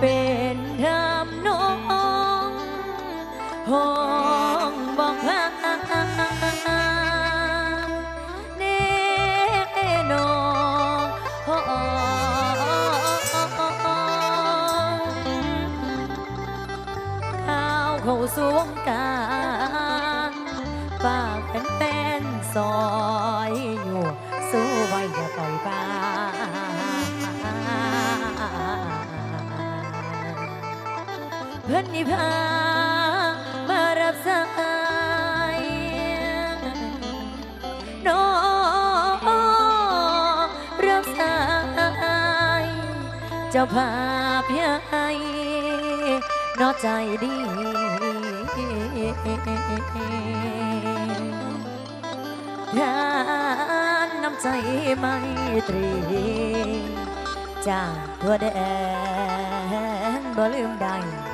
เป็นทำนองห้องบอกหาเนนองข้าวเข้าสวงการฝาเป็นแฟนซอยอยู่ สู้ไว้อย่าปล่อยบ้า พื่นนิพามารับสายน้องรับสายเจ้าภาพยายนอใจดีทานน้ำใจไม่ตรีจากทั่วแดนบ่ลืมได้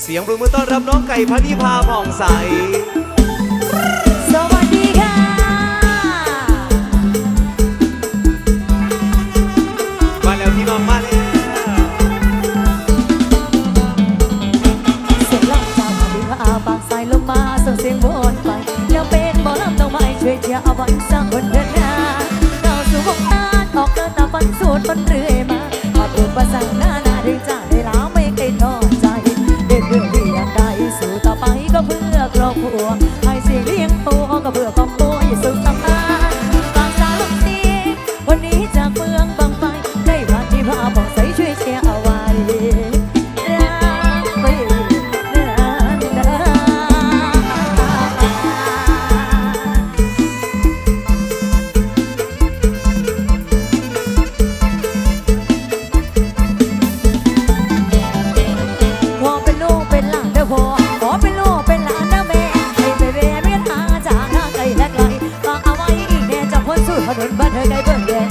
เสียงปรบมือต้อนรับน้องไก่พระนิพาผ่องใส นเรื่อยมาอาบประสันหน้าหน้าดึงจากได้แล้วไม่เคยท้อใจเด็กเรื่องที่ยากได้สู่ต่อไปก็เพื่อครอบครัว But cái neighbor, yeah.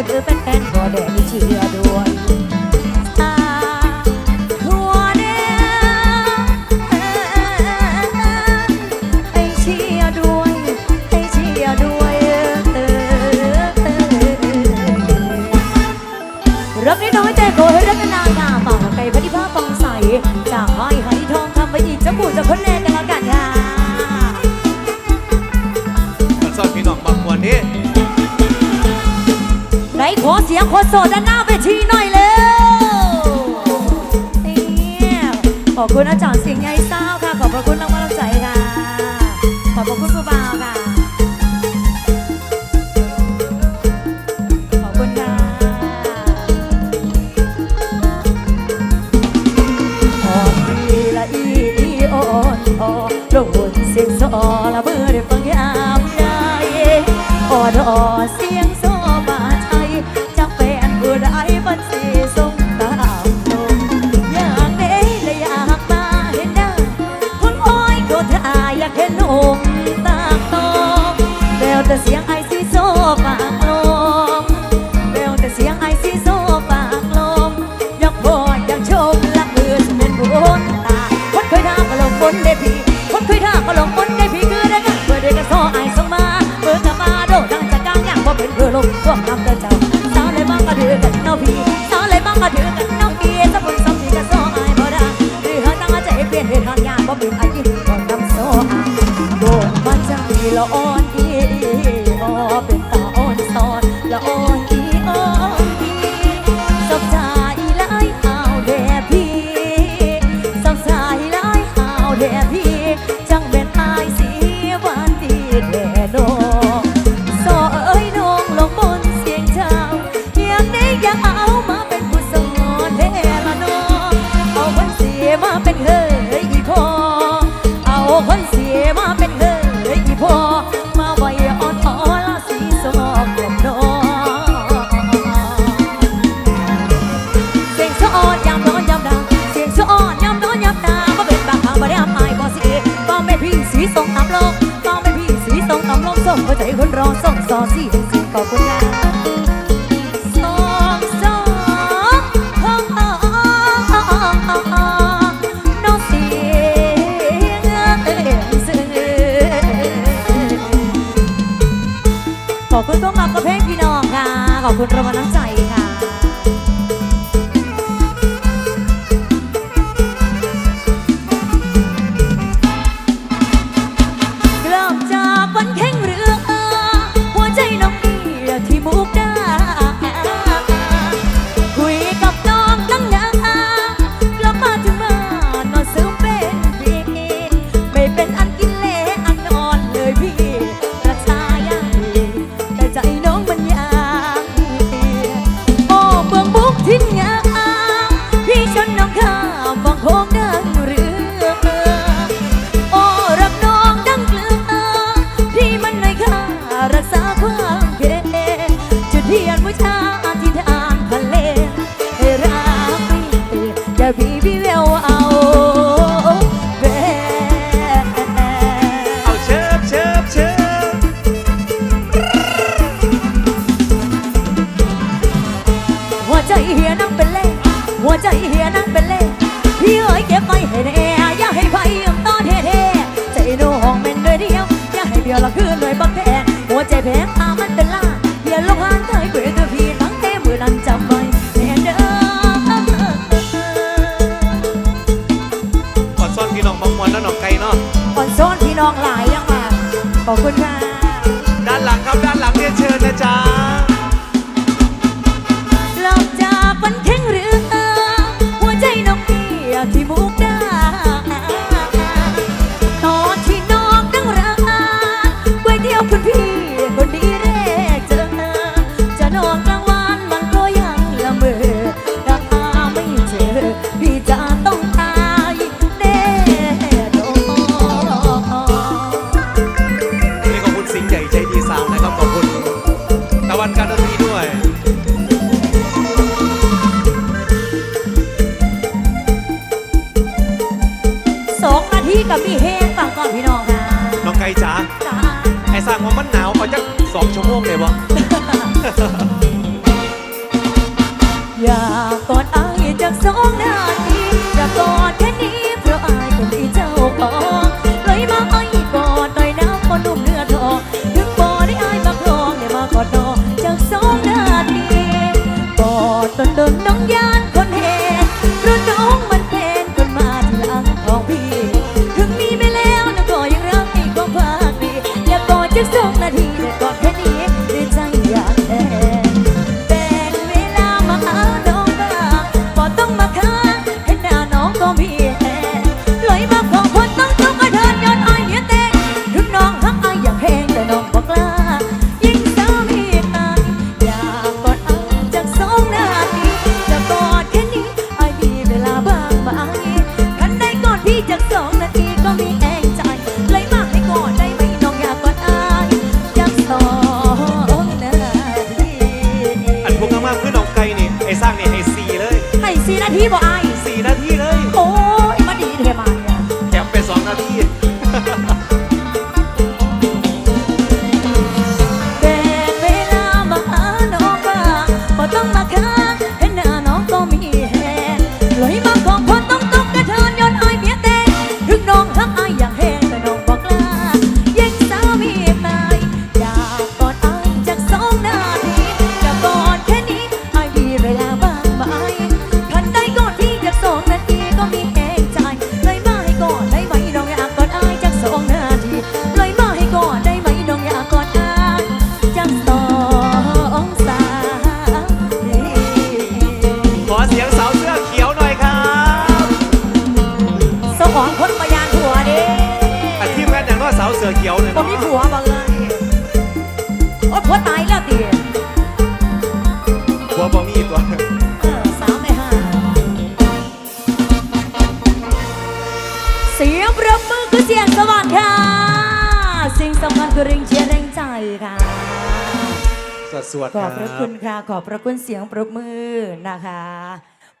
ก็เจอแฟนๆก็แดดเชียร์ด้วยรักน้อยแต่ขอให้รักนานๆฝ่าไก่พระดิภาปองใสจากไอ้หายทองคำไปอีกจ้าปู่เจ้าคนแน่ เสียงคนโสดด้านหน้าเวทีหน่อยเร็วขอบคุณอาจารย์สิงห์ใหญ่เศร้าค่ะ ขอบพระคุณมากมากใจค่ะ ขอบพระคุณผู้บ่าค่ะ ขอบคุณค่ะ อ่อนดีละอีอีอ วกน้ำเดินเจ้าสาวเลยบ้างก็ดือกันเนาพี่สาวเลยบ้างก็ดือกันี่สีส่งตามโลกน้องเป็นพี่สีส่งตามโลกส่งหัวใจคนรอส่งซอสี่สีขอคุณค่ะขอบคุณต้องมากระเพลงพี่น้องค่ะ ขอบคุณระมัลน้ำใจ ขอบคุณค่ะ ด้านหลังครับด้านหลังเรียนเชิญนะจ๊ะ มันหนาวพอจักสองชั่วโมงเลยวะ ที่บ่อ โอ้ผัวตายแล้วติผัวบ่มีตัวเออสามในห้าเสียงปรบมือคือเสียงสวัสดิ์ค่ะ สิ่งสำคัญคือเร่งเชียร์เร่งใจค่ะ สวดสวดขอบพระคุณค่ะ ขอบพระคุณเสียงปรบมือนะคะ